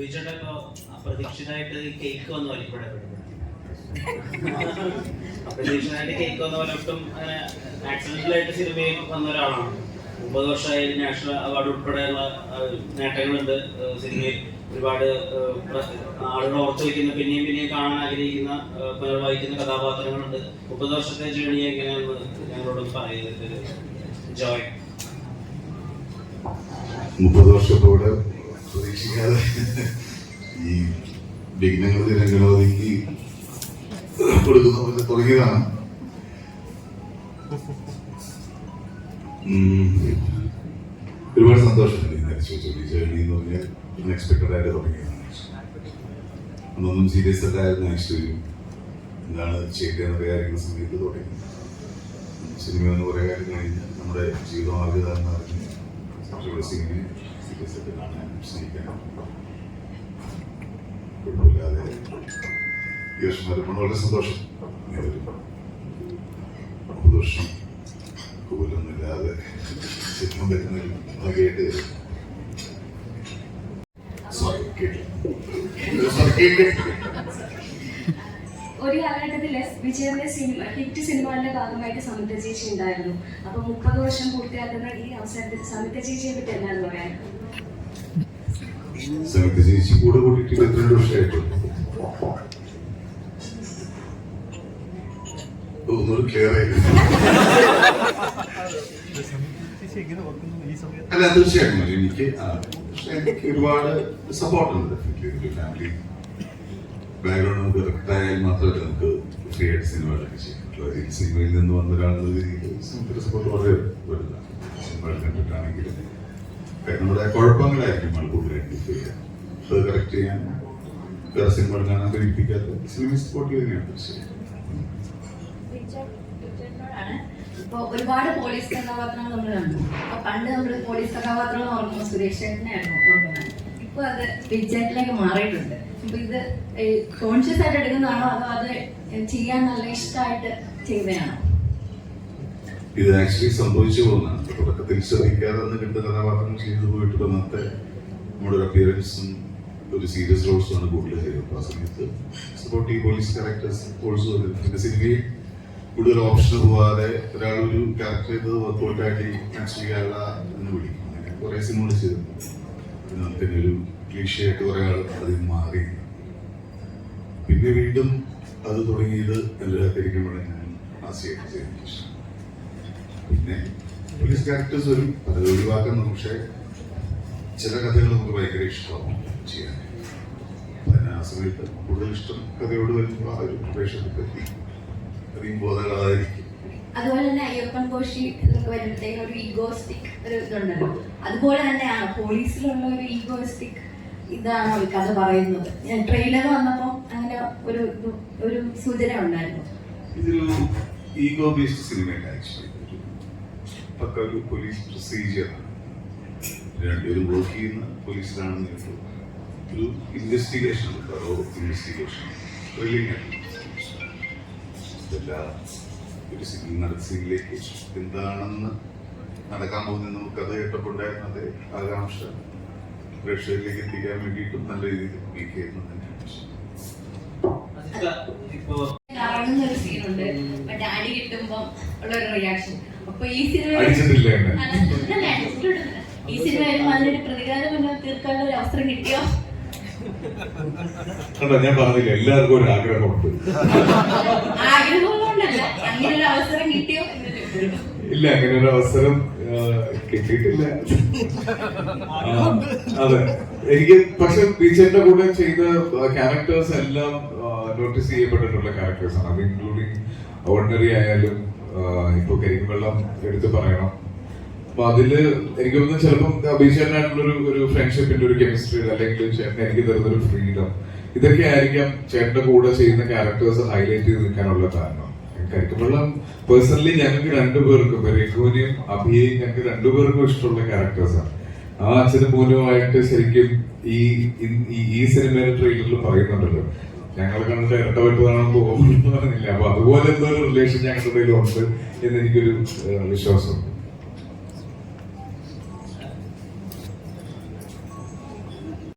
വിജയുടെ cake cake അങ്ങനെ ആയിട്ട് സിനിമയിൽ വർഷമായി നാഷണൽ അവാർഡ് ഉൾപ്പെടെയുള്ള നേട്ടങ്ങളുണ്ട്. സിനിമയിൽ ഒരുപാട് ആളുകൾ ഓർത്തു വയ്ക്കുന്ന പിന്നെയും പിന്നെയും കാണാൻ ആഗ്രഹിക്കുന്ന പുനർവായിക്കുന്ന കഥാപാത്രങ്ങളുണ്ട്. മുപ്പത് വർഷത്തെ ജേണി എങ്ങനെയാണെന്ന് ഞങ്ങളോട് പറയുന്നത് ജോയ്. മുപ്പത് വർഷത്തോടെ പ്രതീക്ഷിക്കാതെ ഈ വിഘ്നങ്ങൾ രംഗനോദിക്ക് കൊടുക്കുന്ന പോലെ തുടങ്ങിയതാണ്. ഒരുപാട് സന്തോഷമുണ്ട് എന്ന് പറഞ്ഞാൽ അൺഎക്സ്പെക്ടഡ് ആയിട്ട് തുടങ്ങിയതാണ്. അന്നൊന്നും സീരിയസ് ഒക്കെ ആയിരുന്നു ആക്ച്വലി എന്താണ് ചെയ്യേണ്ടതെന്ന് അറിയാതിരിക്കുന്ന സമയത്ത് തുടങ്ങി. സിനിമ എന്ന് കുറേ കാര്യം കഴിഞ്ഞ് നമ്മുടെ ജീവിതമാർഗത എന്ന് പറഞ്ഞ് കുറച്ചുകൂടെ സിനിമയെ സീരിയസ് ആയിട്ട് കാണാനും സ്നേഹിക്കാനും കുഴപ്പമില്ലാതെ വർഷം വരുമ്പോൾ വളരെ സന്തോഷം വർഷം കൂലൊന്നുമില്ലാതെ സിനിമ വരുന്നതിൽ ഭാഗ്യമായിട്ട് സോറി കേട്ടില്ല സോറി കേട്ടില്ല ഒരു കാലഘട്ടത്തിൽ വിജയന്റെ സിനിമ ഹിറ്റ് സിനിമകളുടെ ഭാഗമായിട്ട് സമിത ചേച്ചി ഉണ്ടായിരുന്നു. അപ്പൊ മുപ്പത് വർഷം പൂർത്തിയാക്കുന്ന ഈ അവസരത്തിൽ സമിത ചേച്ചിയെ പറ്റി എന്താണ് പറയാൻ? അല്ല തീർച്ചയായിട്ടും. എനിക്ക് എനിക്ക് ഒരുപാട് സപ്പോർട്ടുണ്ട് ഫാമിലി ബാക്ക്ഗ്രൗണ്ട് നമുക്ക് കറക്റ്റ് ആയാൽ മാത്രമല്ല നമുക്ക് ഫ്രീ ആയിട്ട് സിനിമകളൊക്കെ ചെയ്യാൻ പറ്റുള്ളൂ സിനിമയിൽ നിന്ന് വന്ന ഒരാളെന്ന രീതിയിൽ സപ്പോർട്ട് വളരെ വരില്ല സിനിമകൾ കണ്ടിട്ടാണെങ്കിൽ നമ്മുടെ കുഴപ്പങ്ങളായിരിക്കും നമ്മൾ കൂടുതലായിട്ട് ചെയ്യുക അത് കറക്റ്റ് ചെയ്യാൻ വേറെ സിനിമകൾ കാണാൻ പ്രേരിപ്പിക്കാത്ത സിനിമ സപ്പോർട്ട് തന്നെയാണ് തീർച്ചയായും ഇപ്പൊ ഒരുപാട് പോലീസ് കഥാപാത്രങ്ങൾ നമ്മൾ കണ്ടു. അപ്പൊ പണ്ട് നമ്മൾ പോലീസ് കഥാപാത്രങ്ങൾ ഓർക്കുമ്പോൾ സുരേഷ് ചേട്ടനെയായിരുന്നു ഓർക്കുന്നത്. ഇപ്പൊ അത് വിജയത്തിലേക്ക് മാറിയിട്ടുണ്ട്. അപ്പൊ ഇത് കോൺഷ്യസ് ആയിട്ട് എടുക്കുന്നതാണോ അതോ അത് ചെയ്യാൻ നല്ല ഇഷ്ടമായിട്ട് ചെയ്യുന്നതാണോ ഇത് ആക്ച്വലി സംഭവിച്ചു പോകുന്നതാണ്. തുടക്കത്തിൽ ശ്രദ്ധിക്കാതെ കണ്ട കഥാപാത്രങ്ങൾ ചെയ്തു പോയിട്ട് വന്നത്തെ നമ്മുടെ ഒരു അപ്പിയറൻസും ഒരു സീരിയസ് റോൾസും ആണ് കൂടുതൽ ചെയ്തത്. അപ്പൊ ആ സമയത്ത് സപ്പോർട്ടീവ് പോലീസ് ക്യാരക്ടേഴ്സ് ഓൾസോ പിന്നെ സിനിമയിൽ കൂടുതൽ ഓപ്ഷൻ പോവാതെ ഒരാൾ ഒരു ക്യാരക്ടർ ചെയ്തത് വർക്കൗട്ടായിട്ട് ആക്ച്വലി ചെയ്യാനുള്ള എന്ന് വിളിക്കും. അങ്ങനെ കുറേ സിനിമകൾ ചെയ്തിട്ടുണ്ട്. പിന്നെ ഒരു ക്ലീഷയായിട്ട് കുറെ ആൾ അതിൽ മാറി. പിന്നെ വീണ്ടും അത് തുടങ്ങിയത് എല്ലാത്തിരിക്കുമ്പോഴേ ഞാൻ ആസിയായിട്ട് ചെയ്തതിന് ശേഷം. പിന്നെ പോലീസ് ക്യാരക്ടേഴ്സ് വരും അത് ഒഴിവാക്കുന്നു. പക്ഷേ ചില കഥകൾ നമുക്ക് ഭയങ്കര ഇഷ്ടമാവും ചെയ്യാൻ. പിന്നെ ആ സമയത്ത് കൂടുതൽ ഇഷ്ടം കഥയോട് വരുമ്പോൾ ആ ഒരു പ്രവേശനത്തിൽ പറ്റി. അധികം തന്നെ കോശി എന്നൊക്കെ വരുമ്പോഴത്തേക്കും ഒരു ഈഗോസ്റ്റിക് ഒരു ഇതുണ്ടല്ലോ. അതുപോലെ തന്നെയാണ് പോലീസിലുള്ള ഒരു ഈഗോസ്റ്റിക് ഇതാണ് അവർ കഥ പറയുന്നത്. ഞാൻ ട്രെയിലർ വന്നപ്പോൾ അങ്ങനെ ഒരു ഒരു സൂചന ഉണ്ടായിരുന്നു. ഇതൊരു ഈഗോ ബേസ്ഡ് സിനിമയല്ല ആക്ച്വലി ഒരു പോലീസ് പ്രൊസീജിയറാണ് രണ്ടുപേരും വർക്ക് ചെയ്യുന്ന പോലീസിലാണെന്ന് ഒരു ഒരു ഇൻവെസ്റ്റിഗേഷൻ ഇൻവെസ്റ്റിഗേഷൻ ത്രില്ലിംഗ് ആണ് ഇതല്ല ഒരു സിഗ്നൽ നടത്തിയിലേക്ക് എന്താണെന്ന് നടക്കാൻ പോകുന്ന നമുക്ക് അത് കേട്ടപ്പോണ്ടായിരുന്ന അതേ ആകാംക്ഷ. പ്രേക്ഷകരിലേക്ക് എത്തിക്കാൻ വേണ്ടിയിട്ടും നല്ല രീതിയിൽ മേക്ക് ചെയ്യുന്നത് തന്നെയാണ് ഇപ്പോ കറങ്ങുന്ന ഒരു സീനുണ്ട് അടി കിട്ടുമ്പോ ഉള്ള ഒരു റിയാക്ഷൻ അപ്പൊ ഈ സിനിമ അടിച്ചിട്ടില്ല എന്നെ. അല്ല, അടിച്ചിട്ടില്ല. ഈ സിനിമ വരുമ്പോ അതിനൊരു പ്രതികാരം മുന്നേ തീർക്കാനുള്ള ഒരു അവസരം കിട്ടിയോ? കണ്ടോ ഞാൻ പറഞ്ഞില്ല എല്ലാവർക്കും ഒരു ആഗ്രഹമുണ്ട്. ആഗ്രഹം ഇല്ല അങ്ങനെ ഒരു അവസരം കിട്ടിയിട്ടില്ല. അതെ. എനിക്ക് പക്ഷെ ടീച്ചറിന്റെ കൂടെ ചെയ്ത ക്യാരക്ടേഴ്സ് എല്ലാം നോട്ടീസ് ചെയ്യപ്പെട്ടിട്ടുള്ള ക്യാരക്ടേഴ്സ് ആണ്. അത് ഇൻക്ലൂഡിങ് ഓർഡിനറി ആയാലും ഇപ്പൊ കരിക്കുവെള്ളം എടുത്ത് പറയണം. അപ്പൊ അതിൽ എനിക്ക് തോന്നുന്നു ചിലപ്പം അഭിചേട്ടനായിട്ടുള്ള ഒരു ഫ്രണ്ട്ഷിപ്പിന്റെ ഒരു കെമിസ്ട്രി അല്ലെങ്കിൽ ചേട്ടൻ എനിക്ക് തരുന്ന ഒരു ഫ്രീഡം ഇതൊക്കെ ആയിരിക്കാം ചേട്ടന്റെ കൂടെ ചെയ്യുന്ന ക്യാരക്ടേഴ്സ് ഹൈലൈറ്റ് ചെയ്ത് നിൽക്കാനുള്ള കാരണം. കരിക്കുമ്പള്ളം പേഴ്സണലി ഞങ്ങൾക്ക് രണ്ടുപേർക്കും രഘുവിനെയും അഭിയെയും ഞങ്ങൾക്ക് രണ്ടുപേർക്കും ഇഷ്ടമുള്ള ക്യാരക്ടേഴ്സാണ് ആ അച്ഛനും മൂലമായിട്ട് ശരിക്കും ഈ ഈ- സിനിമയുടെ ട്രെയിലറിൽ പറയുന്നുണ്ടല്ലോ. ഞങ്ങൾ കണ്ടിട്ട് ഇരട്ട തോന്നുന്നു പറഞ്ഞില്ല. അപ്പൊ അതുപോലെ എന്തോ ഒരു റിലേഷൻ ഞങ്ങളുടെ ഉണ്ട് എന്ന് എനിക്കൊരു വിശ്വാസം വിശ്വാസമുണ്ട്.